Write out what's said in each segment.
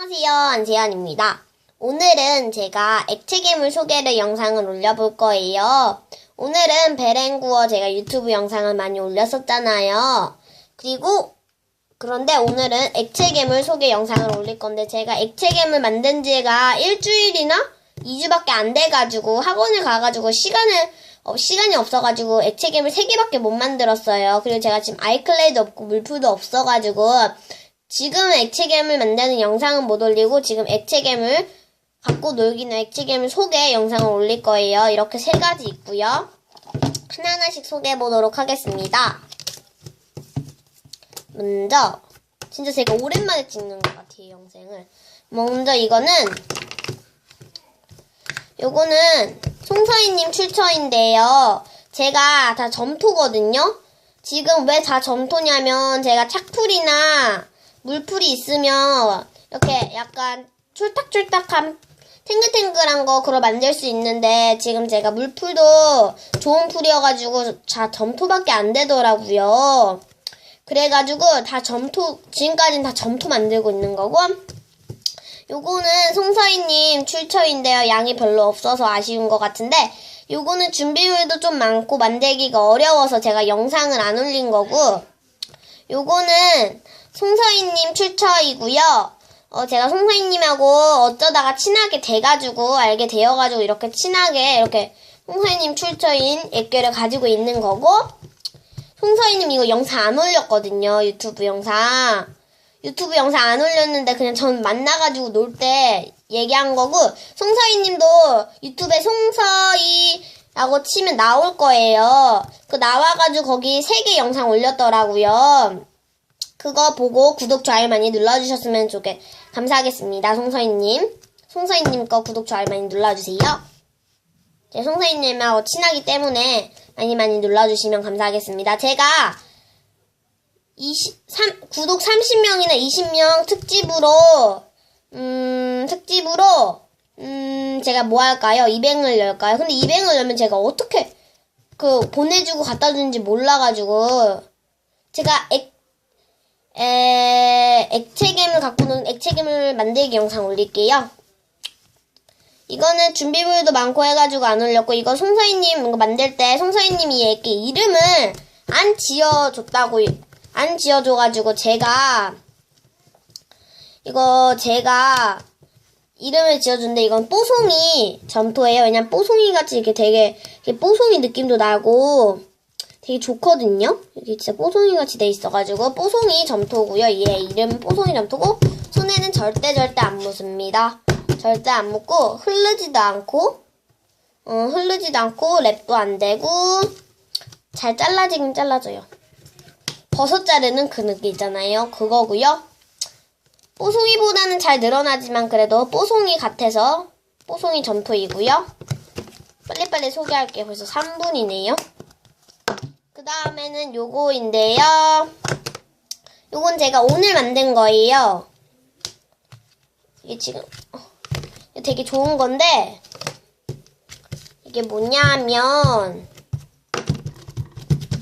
안녕하세요, 안재현입니다. 오늘은 제가 액체괴물 소개를 영상을 올려볼 거예요. 오늘은 베렌구어 제가 유튜브 영상을 많이 올렸었잖아요. 그리고 그런데 오늘은 액체괴물 소개 영상을 올릴 건데 제가 액체괴물 만든 지가 일주일이나 2주밖에 안 돼가지고 학원을 가가지고 시간을 어, 시간이 없어가지고 액체괴물 3개밖에 못 만들었어요. 그리고 제가 지금 아이클레이도 없고 물풀도 없어가지고 지금 액체괴물 만드는 영상은 못 올리고 지금 액체괴물 갖고 놀기는 액체괴물 소개 영상을 올릴 거예요. 이렇게 세 가지 있고요. 하나하나씩 소개해 보도록 하겠습니다. 먼저 진짜 제가 오랜만에 찍는 것 같아요 영상을. 먼저 이거는 요거는 송서희님 출처인데요. 제가 다 점토거든요. 지금 왜 다 점토냐면 제가 착풀이나 물풀이 있으면 이렇게 약간 쫄딱쫄딱한 탱글탱글한 거 그걸 만들 수 있는데 지금 제가 물풀도 좋은 풀이어가지고 다 점토밖에 안 되더라고요. 그래가지고 다 점토 지금까지는 다 점토 만들고 있는 거고 요거는 송서희님 출처인데요. 양이 별로 없어서 아쉬운 것 같은데 요거는 준비물도 좀 많고 만들기가 어려워서 제가 영상을 안 올린 거고 요거는 송서희님 출처이고요. 어, 제가 송서희님하고 어쩌다가 친하게 돼가지고 알게 되어가지고 이렇게 친하게 이렇게 송서희님 출처인 액괴를 가지고 있는 거고 송서희님 이거 영상 안 올렸거든요. 유튜브 영상. 유튜브 영상 안 올렸는데 그냥 전 만나가지고 놀 때 얘기한 거고 송서희님도 유튜브에 송서희 라고 치면 나올 거예요. 그 나와가지고 거기 세개 영상 올렸더라고요. 그거 보고 구독 좋아요 많이 눌러주셨으면 좋겠 감사하겠습니다. 송서희님. 송서희님 거 구독 좋아요 많이 눌러주세요. 제 송서희님하고 친하기 때문에 많이 많이 눌러주시면 감사하겠습니다. 제가 20, 3, 구독 30명이나 20명 특집으로, 음, 특집으로, 음, 제가 뭐 할까요? 200을 열까요? 근데 200을 열면 제가 어떻게, 그, 보내주고 갖다 주는지 몰라가지고, 제가 액, 에, 액체괴물 갖고 노는 액체괴물 만들기 영상 올릴게요. 이거는 준비물도 많고 해가지고 안 올렸고, 이거 송서희님 만들 때 송서희님이 이렇게 이름을 안 지어줬다고, 안 지어줘가지고 제가, 이거 제가 이름을 지어준데 이건 뽀송이 점토예요. 왜냐면 뽀송이 같이 이렇게 되게, 이렇게 뽀송이 느낌도 나고, 되게 좋거든요. 이게 진짜 뽀송이 같이 돼 있어가지고 뽀송이 점토고요. 얘 이름은 뽀송이 점토고 손에는 절대 절대 안 묻습니다. 절대 안 묻고 흐르지도 않고 어, 흐르지도 않고 랩도 안 되고 잘 잘라지긴 잘라져요. 버섯 자르는 그 느낌 있잖아요. 그거고요. 뽀송이보다는 잘 늘어나지만 그래도 뽀송이 같아서 뽀송이 점토이고요. 빨리빨리 소개할게요. 벌써 3분이네요. 그 다음에는 요거인데요. 요건 제가 오늘 만든 거예요. 이게 지금 어, 되게 좋은 건데 이게 뭐냐면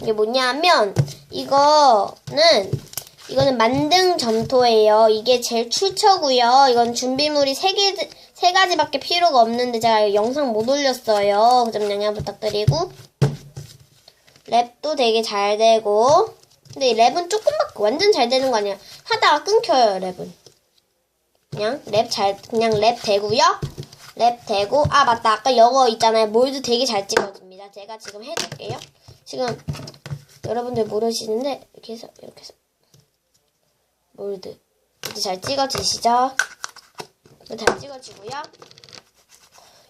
이게 뭐냐면 이거는 이거는 만등 점토예요. 이게 제일 출처고요. 이건 준비물이 세 개, 세 가지밖에 필요가 없는데 제가 영상 못 올렸어요. 그 점 양해 부탁드리고. 랩도 되게 잘 되고. 근데 이 랩은 조금밖에 완전 잘 되는 거 아니야. 하다가 끊겨요 랩은. 그냥 랩 잘 그냥 랩 되고요. 랩 되고. 아 맞다. 아까 이거 있잖아요. 몰드 되게 잘 찍어줍니다. 제가 지금 해줄게요. 지금 여러분들 모르시는데 이렇게 해서 이렇게 해서 몰드 이제 잘 찍어지시죠 잘 찍어지고요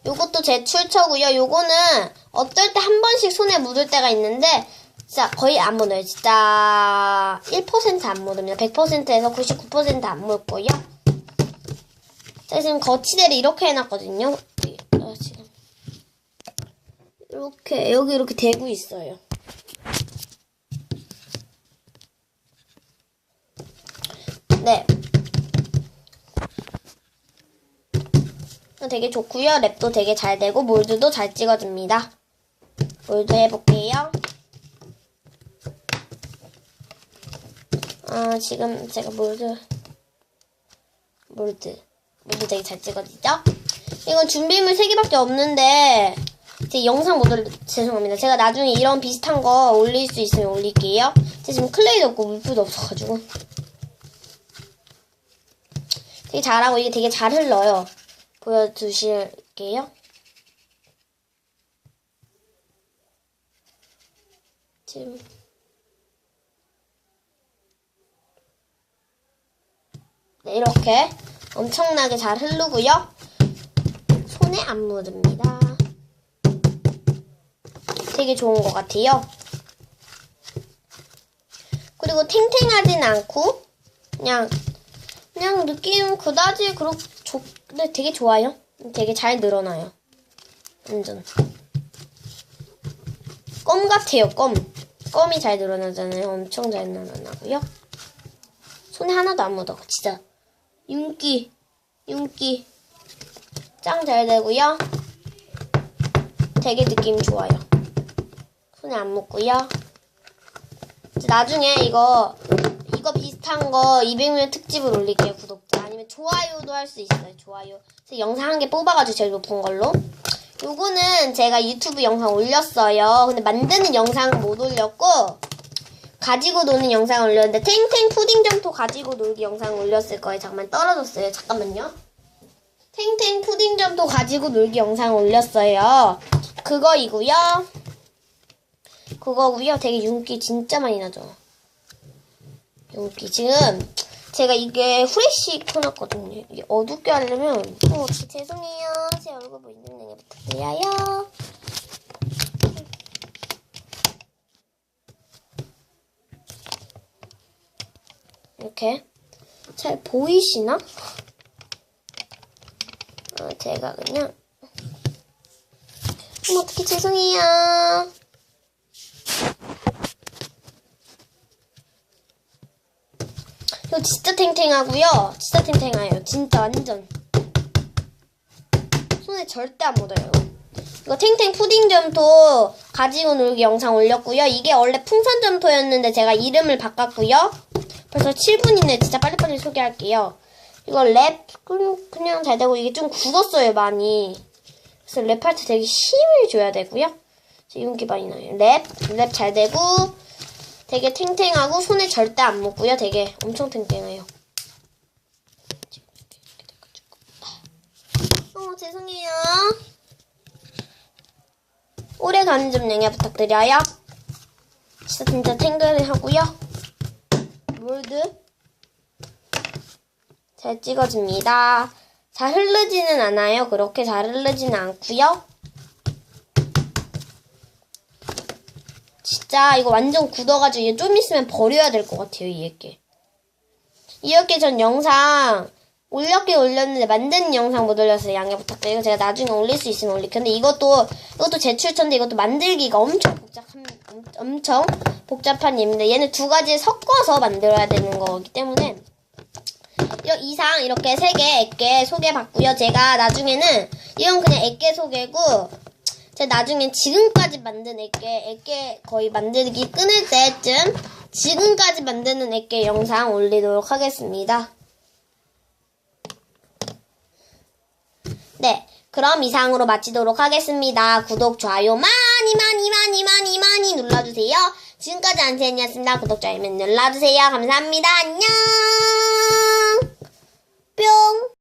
요것도 제 출처고요. 요거는 어떨 때 한 번씩 손에 묻을 때가 있는데 진짜 거의 안 묻어요. 진짜 1%안 묻습니다. 100%에서 99%안 묻고요. 제가 지금 거치대를 이렇게 해놨거든요. 어, 지금 이렇게 여기 이렇게 대고 있어요. 네. 되게 좋고요. 랩도 되게 잘 되고 몰드도 잘 찍어줍니다. 몰드 해볼게요. 아 지금 제가 몰드 몰드. 몰드 되게 잘 찍어지죠? 이건 준비물 3개밖에 없는데, 제 영상 못 올려, 죄송합니다. 제가 나중에 이런 비슷한 거 올릴 수 있으면 올릴게요. 제 지금 클레이도 없고 물풀도 없어가지고. 되게 잘하고 이게 되게 잘 흘러요. 보여주실게요. 지금. 네, 이렇게 엄청나게 잘 흐르고요. 손에 안 묻습니다. 되게 좋은 것 같아요. 그리고 탱탱하진 않고 그냥 그냥 느낌 그다지 그렇게 좋, 근데 되게 좋아요. 되게 잘 늘어나요. 완전 껌 같아요. 껌. 껌이 잘 늘어나잖아요. 엄청 잘 늘어나고요. 손에 하나도 안 묻어. 진짜 윤기 윤기 짱 잘 되고요. 되게 느낌 좋아요. 손에 안 묻고요. 나중에 이거 비슷한 거 200명 특집을 올릴게요 구독자. 아니면 좋아요도 할 수 있어요 좋아요. 그래서 영상 한 개 뽑아가지고 제일 높은 걸로. 요거는 제가 유튜브 영상 올렸어요. 근데 만드는 영상은 못 올렸고 가지고 노는 영상 올렸는데 탱탱 푸딩 점토 가지고 놀기 영상 올렸을 거예요. 잠깐만 떨어졌어요. 잠깐만요. 탱탱 푸딩 점토 가지고 놀기 영상 올렸어요. 그거이고요. 그거고요. 되게 윤기 진짜 많이 나죠 윤기 지금 제가 이게 후레쉬 켜놨거든요. 어둡게 하려면 어, 죄송해요. 제 얼굴 보이는 데 부탁드려요. 이렇게 잘 보이시나? 어, 제가 그냥 어머 어떻게 죄송해요. 이거 진짜 탱탱하고요. 진짜 탱탱해요. 진짜 완전. 손에 절대 안 묻어요. 이거 탱탱 푸딩 점토 가지고 놀기 영상 올렸고요. 이게 원래 풍선 점토였는데 제가 이름을 바꿨고요. 벌써 7분이네. 진짜 빨리빨리 소개할게요. 이거 랩 그- 그냥 잘 되고 이게 좀 굳었어요 많이. 그래서 랩할 때 되게 힘을 줘야 되고요. 윤기 많이 나요. 랩, 랩 잘 되고 되게 탱탱하고 손에 절대 안 묻고요. 되게 엄청 탱탱해요. 어, 죄송해요. 오래 가는 점 양해 부탁드려요. 진짜 진짜 탱글하고요. 몰드 잘 찍어줍니다. 잘 흐르지는 않아요. 그렇게 잘 흐르지는 않고요. 진짜 이거 완전 굳어가지고 이제 좀 있으면 버려야 될 것 같아요, 이렇게. 이렇게 전 영상 올렸긴 올렸는데 만드는 영상 못 올렸어요. 양해 부탁드리고 제가 나중에 올릴 수 있으면 올릴게요. 근데 이것도 이것도 제 출처인데 이것도 만들기가 엄청 복잡한 엄- 엄청 복잡한 일인데 얘는 두 가지 섞어서 만들어야 되는 거기 때문에 이- 이상 이렇게 세개 액계 소개받고요. 제가 나중에는 이건 그냥 액계 소개고 제 나중에 지금까지 만든 애께 애께 거의 만들기 끊을 때쯤 지금까지 만드는 애께 영상 올리도록 하겠습니다. 네, 그럼 이상으로 마치도록 하겠습니다. 구독, 좋아요 많이 많이 많이 많이 많이 눌러주세요. 지금까지 안세니였습니다. 구독, 좋아요 눌러주세요. 감사합니다. 안녕. 뿅.